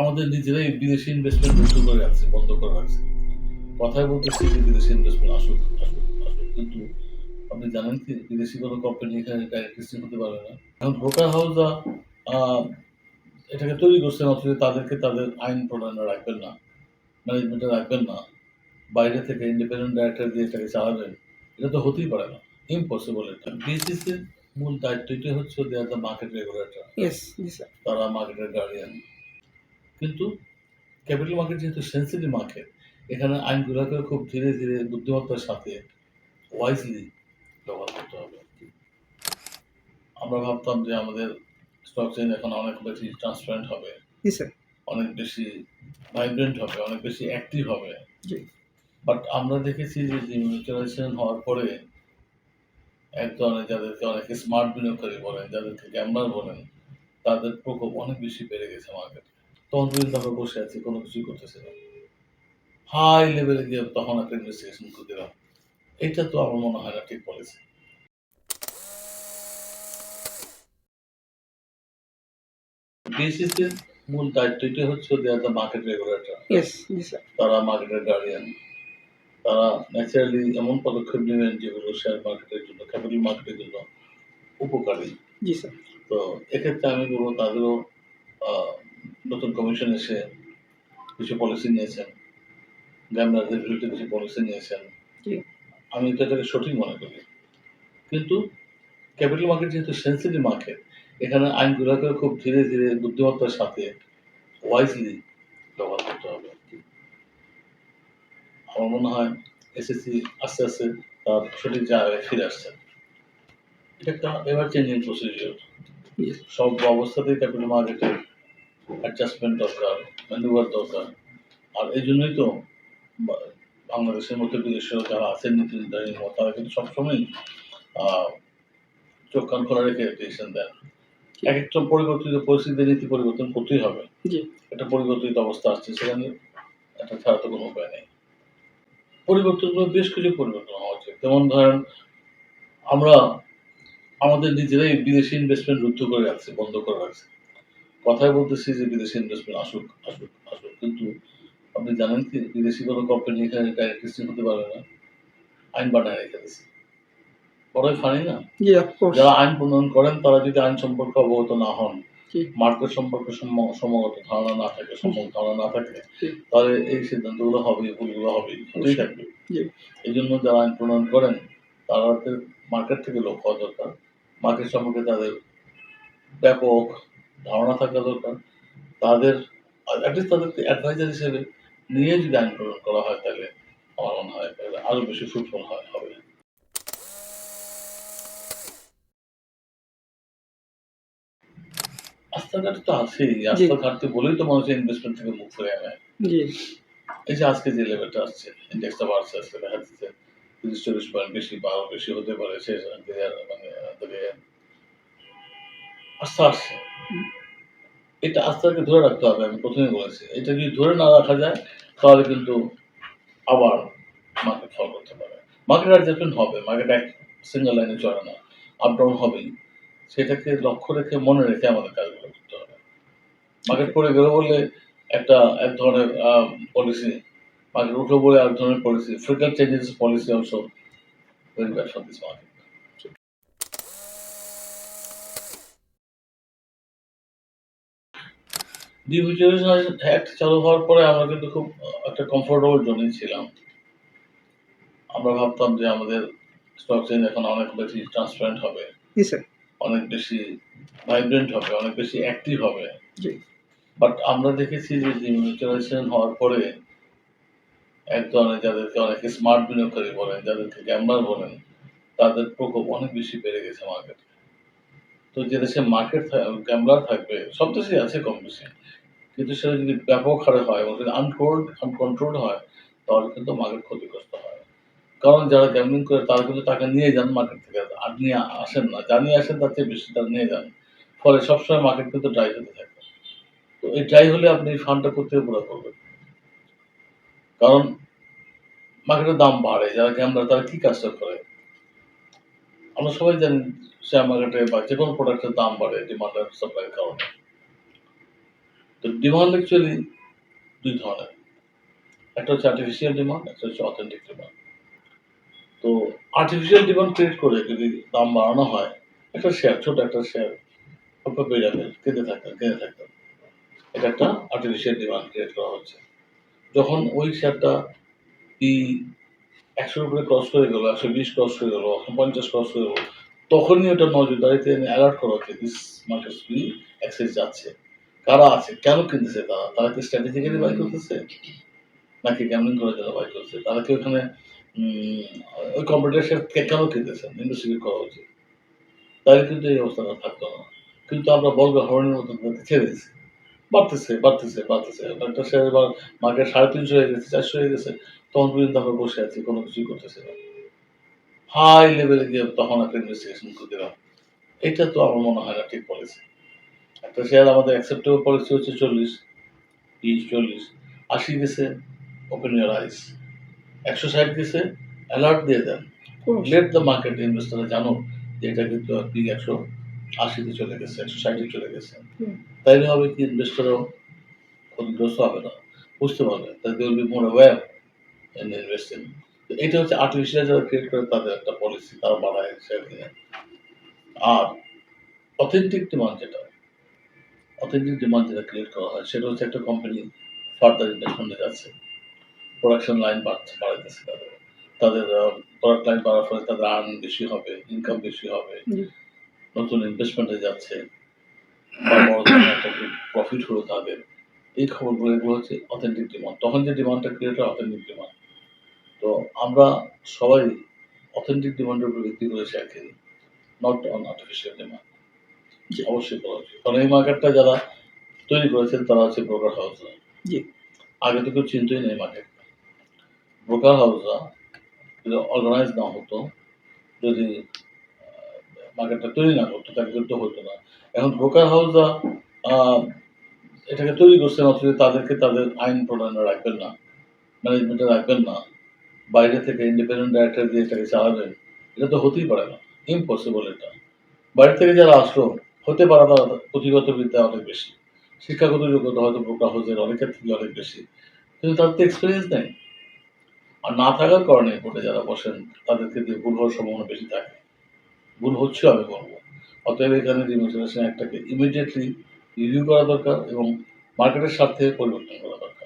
আমাদের নিজেরাই বিদেশি ইনভেস্টমেন্ট বন্ধ করে রাখছে বন্ধ করে রাখছে। কথায় বলতেছি যে বিদেশি ইনভেস্টমেন্ট আসুক আসুক আসুক। কিন্তু আপনি জানেন কি বিদেশি কোনো কোম্পানি এখানে ডাইরেক্ট হতে পারবে না। এখন ব্রোকার হাউসরা এটাকে তৈরি করছেন অথচ তাদেরকে তাদের আইন প্রণয়নে রাখবেন না ম্যানেজমেন্টে রাখবেন না। বাইরে থেকে ইন্ডিপেন্ডেন্ট ডাইরেক্টর দিয়ে এটাকে চালাবেন এটা তো হতেই পারে না। ইম্পসিবল এটা। বিসিসির মূল দায়িত্বটাই হচ্ছে দেয়ার দ্য মার্কেট রেগুলেটর তারা মার্কেটের গার্ডিয়ান কিন্তু ক্যাপিটাল মার্কেট যেহেতু সেন্সিটিভ মার্কেট এখানে আইনগুলোকে খুব ধীরে ধীরে বুদ্ধিমত্তার সাথে ওয়াইজলি ব্যবহার করতে হবে আমরা ভাবতাম যে আমাদের স্টক চেইন এখন অনেক বেশি ট্রান্সপারেন্ট হবে অনেক বেশি ভাইব্রেন্ট হবে অনেক বেশি অ্যাক্টিভ হবে। বাট আমরা দেখেছি যে ডিমিউচুয়ালাইজেশন হওয়ার পরে এক ধরনের যাদেরকে অনেকে স্মার্ট বিনিয়োগকারী বলেন যাদেরকে গ্যামলার বলেন তাদের প্রকোপ অনেক বেশি বেড়ে গেছে মার্কেটে তখন পর্যন্ত আমরা বসে আছি কোনো কিছুই করতেছি না। হাই লেভেলে গিয়ে তখন একটা ইনভেস্টিগেশন করে দিলাম। এটা তো আমার মনে হয় না ঠিক পলিসি বিএসিসির মূল দায়িত্বটাই হচ্ছে দেয়ার দ্য মার্কেট রেগুলেটর তারা মার্কেটের গার্ডিয়ান তারা ন্যাচারালি এমন পদক্ষেপ নেবেন যেগুলো শেয়ার মার্কেটের জন্য ক্যাপিটাল মার্কেটের জন্য উপকারী। জি স্যার তো এক্ষেত্রে আমি বলব তাদেরও নতুন কমিশন এসে কিছু পলিসি নিয়েছেন। গ্যামলারদের বিরুদ্ধে কিছু পলিসি নিয়েছেন। আমি তো এটাকে সঠিক মনে করি। কিন্তু ক্যাপিটাল মার্কেট যেহেতু সেন্সিটিভ মার্কেট এখানে আইনগুলোকে খুব ধীরে ধীরে বুদ্ধিমত্তার সাথে ওয়াইজলি ব্যবহার করতে হবে। আমার মনে হয় এসএসসি আস্তে আস্তে তার সঠিক জায়গায় ফিরে আসছে। এটা একটা এভার চেঞ্জিং প্রসিডিওর সব অবস্থাতেই ক্যাপিটাল মার্কেটের অ্যাডজাস্টমেন্ট দরকার ম্যানুভার দরকার। আর এই জন্যই তো বাংলাদেশের মতো বিদেশেও যারা আছেন নীতি নির্ধারণী তারা কিন্তু সবসময় চোখ কান খোলা রেখে ডিসিশন দেন। এক একটা পরিবর্তিত পরিস্থিতিতে নীতি পরিবর্তন করতেই হবে। একটা পরিবর্তিত অবস্থা আসছে সেখানে একটা ছাড়া তো কোনো উপায় নেই। পরিবর্তনগুলো বেশ কিছু পরিবর্তন হওয়া উচিত। যেমন ধরেন আমরা আমাদের নিজেরাই বিদেশি ইনভেস্টমেন্ট রুদ্ধ করে রাখছি বন্ধ করে রাখছি। কথায় বলতেছি যে বিদেশি ইনভেস্টমেন্ট আসুক আসুক আসুক। কিন্তু আপনি জানেন কি বিদেশি কোনো কোম্পানি এখানে ডাইরেক্ট লিস্টিং হতে পারবে না। আইন বানায় রেখে দিচ্ছে বড়ই ফানি না? যারা আইন প্রণয়ন করেন তারা যদি আইন সম্পর্কে অবগত না হন মার্কেট সম্পর্কে সমগত ধারণা না থাকে সম্যক ধারণা না থাকে তাহলে এই সিদ্ধান্তগুলো হবে ভুলগুলো হবে হতেই থাকবে। এই জন্য যারা আইন প্রণয়ন করেন তাদের মার্কেট থেকে লক্ষ্য হওয়া দরকার। মার্কেট সম্পর্কে তাদের ব্যাপক ধারণা থাকা দরকার। তাদের অ্যাটলিস্ট তাদেরকে অ্যাডভাইজার হিসেবে নিয়ে যদি আইন প্রণয়ন করা হয় তাহলে আমার মনে হয় তাহলে আরও বেশি সুফল হয় হবে। রাস্তাঘাট তো আছেই। রাস্তা ঘাটতে বলেই তো মানুষ ইনভেস্টমেন্ট থেকে মুখ ফিরে নেয়। এই যে আজকে যে লেভেলটা আসছে ইন্ডেক্সটা বাড়ছে আজকে দেখা যাচ্ছে তিরিশ চল্লিশ পয়েন্ট বেশি বা আরও বেশি হতে পারে সে মানে আস্থা আসছে এটা আস্থাকে ধরে রাখতে হবে, আমি প্রথমে বলেছি। এটা যদি ধরে না রাখা যায়, তাহলে কিন্তু আবার মার্কেট ফল করতে পারে। মার্কেট অ্যাডজাস্টমেন্ট হবে মার্কেট এক সিঙ্গেল লাইনে চলে না আপ ডাউন হবেই। সেটাকে লক্ষ্য রেখে, মনে রেখে আমাদের কাজগুলো করতে হবে। মার্কেট পড়ে গেল বলে একটা, এক ধরনের পলিসি মার্কেট উঠল বলে এক ধরনের policy frequent changes policy also very bad for this market demutualization act চালু হওয়ার পরে আমরা কিন্তু খুব একটা কমফোর্টেবল জোনে ছিলাম। আমরা ভাবতাম যে আমাদের স্টক চেইন এখন অনেক বেশি ট্রান্সপারেন্ট হবে। অনেক বেশি ভাইব্রেন্ট হবে অনেক বেশি অ্যাক্টিভ হবে। বাট আমরা দেখেছি যে ডিমিউচুয়ালাইজেশন হওয়ার পরে এক ধরনের যাদেরকে অনেকে স্মার্ট বিনিয়োগকারী বলেন যাদেরকে গ্যামলার বলেন তাদের প্রকোপ অনেক বেশি বেড়ে গেছে মার্কেটে তো যে দেশে মার্কেট গ্যামলার থাকবে সব দেশেই আছে কম বেশি। কিন্তু সেটা যদি ব্যাপক হারে হয় এবং যদি আনকন্ট্রোল আনকন্ট্রোল হয়, তাহলে কিন্তু মার্কেট ক্ষতিগ্রস্ত হয়। কারণ যারা গ্যামলিং করে, তারা কিন্তু টাকা নিয়ে যান মার্কেট থেকে। আর নিয়ে আসেন না। যা নিয়ে আসেন, তার চেয়ে বেশি তারা নিয়ে যান। ফলে সবসময় মার্কেট কিন্তু ড্রাই হতে থাকে। তো এই ড্রাই হলে আপনি ফান্ডটা করতে পুরো করবেন? কারণ মার্কেটের দাম বাড়ে। যারা গ্যামলার তারা কি কাজটা করে? আমরা সবাই জানি শেয়ার মার্কেটে বা যে কোনো প্রোডাক্টের দাম বাড়ে ডিমান্ড সাপ্লাইয়ের কারণে। তো ডিমান্ড অ্যাকচুয়ালি দুই ধরনের। একটা হচ্ছে আর্টিফিশিয়াল ডিমান্ড একটা হচ্ছে অথেন্টিক ডিমান্ড তো আর্টিফিশিয়াল ডিমান্ড ক্রিয়েট করে যদি দাম বাড়ানো হয়, একটা শেয়ার ছোট একটা শেয়ার অল্প পেয়ে যাবে কিনতে থাকতেন কিনে থাকতেন এটা একটা আর্টিফিশিয়াল ডিমান্ড ক্রিয়েট করা হচ্ছে। যখন ওই শেয়ারটা ই একশোর উপরে ক্রস করে গেলো, একশো বিশ ক্রস করে গেলো, একশো পঞ্চাশ ক্রস করে গেলো, তখনই ওটা নজরদারিতে অ্যালার্ট করা হচ্ছে দিস মার্কেট অ্যাক্সেস যাচ্ছে। কারা আছে। কেন কিনতেছে? তারা তারা কি স্ট্র্যাটেজিক্যালি বাই করতেছে? নাকি গ্যামলিং করার জন্য বাই করছে? তারা কি ওখানে ওই কম্পিটিশন কেন কিনতেছে? ইন্ডাস্ট্রি করা উচিত। তাহলে কিন্তু এই অবস্থাটা থাকতো না। কিন্তু আমরা বলবে হরণের মতো ছেড়ে দিচ্ছি বাড়তেছে বাড়তেছে বাড়তেছে। একটা শেয়ার এবার মার্কেট সাড়ে তিনশো হয়ে গেছে, চারশো হয়ে গেছে। তখন পর্যন্ত আমরা বসে আছি, কোনো কিছুই করতেছি না। হাই লেভেলে গিয়ে তখন একটা ইনভেস্টিগেশন করে দিলাম এটা তো আমার মনে হয় না ঠিক পলিসি একটা শেয়ার আমাদের অ্যাকসেপ্টেবল পলিসি হচ্ছে চল্লিশ তিরিশ চল্লিশ। আশি গেছে ওপেন ইয়ার আইস একশো ষাট গেছে অ্যালার্ট দিয়ে দেন। লেট দ্য মার্কেট ইনভেস্টাররা জানো যে এটা কিন্তু আপনি একশো আশিতে চলে গেছে একশো ষাটে চলে গেছে। তাইলে হবে কি ইনভেস্টারও ক্ষতিগ্রস্ত হবে না। বুঝতে পারবে তাই they will be more aware in investing তো এটা হচ্ছে আর্টিফিশিয়াল যারা ক্রিয়েট করে তাদের একটা পলিসি তারা বাড়ায় শেয়ার কিনে। আর অথেন্টিক ডিমান্ড যেটা অথেন্টিক ডিমান্ড যেটা ক্রিয়েট করা হয় সেটা হচ্ছে একটা কোম্পানি ফার্দার ইনভেস্টমেন্টে যাচ্ছে প্রোডাকশন লাইন বাড়ছে বাড়াইতেছে তাদের। তাদের প্রোডাক্ট লাইন বাড়ার ফলে তাদের আর্ন বেশি হবে ইনকাম বেশি হবে। নতুন ইনভেস্টমেন্টে যাচ্ছে। প্রফিট হলো তাদের। এই খবরগুলো এগুলো হচ্ছে অথেন্টিক ডিমান্ড তখন যে ডিমান্ডটা ক্রিয়েট হয় অথেন্টিক ডিমান্ড তো আমরা সবাই অথেন্টিক ডিমান্ডের উপর ভিত্তি করে শেয়ার কিনি নট অন আর্টিফিশিয়াল ডিমান্ড জি। অবশ্যই করা উচিত। কারণ এই মার্কেটটা যারা তৈরি করেছেন তারা হচ্ছে ব্রোকার হাউসরা জি। আগে তো কেউ চিনতই নেই মার্কেট ব্রোকার হাউসরা যদি অর্গানাইজ না হতো যদি মার্কেটটা তৈরি না করতো তাহলে কিন্তু হতো না। এখন ব্রোকার হাউসরা এটাকে তৈরি করছেন অথচ তাদেরকে তাদের আইন প্রণয়নে রাখবেন না ম্যানেজমেন্টে রাখবেন না। বাইরে থেকে ইন্ডিপেন্ডেন্ট ডাইরেক্টর দিয়ে এটাকে চালাবেন এটা তো হতেই পারে না। ইম্পসিবল এটা। বাইরে থেকে যারা আসলো হতে পারে না, পুঁথিগত বিদ্যা অনেক বেশি। শিক্ষাগত যোগ্যতা হয়তো বোকা হাউসের অনেকের থেকে অনেক বেশি। কিন্তু তাদের তো এক্সপিরিয়েন্স নেই। আর না থাকার কারণে বোর্ডে যারা বসেন, তাদেরকে দিয়ে ভুল হওয়ার সম্ভাবনা বেশি থাকে। ভুল হচ্ছে আমি বলব। অতএব এখানে রিমিউনারেশন একটাকে ইমিডিয়েটলি রিভিউ করা দরকার এবং মার্কেটের স্বার্থে পরিবর্তন করা দরকার।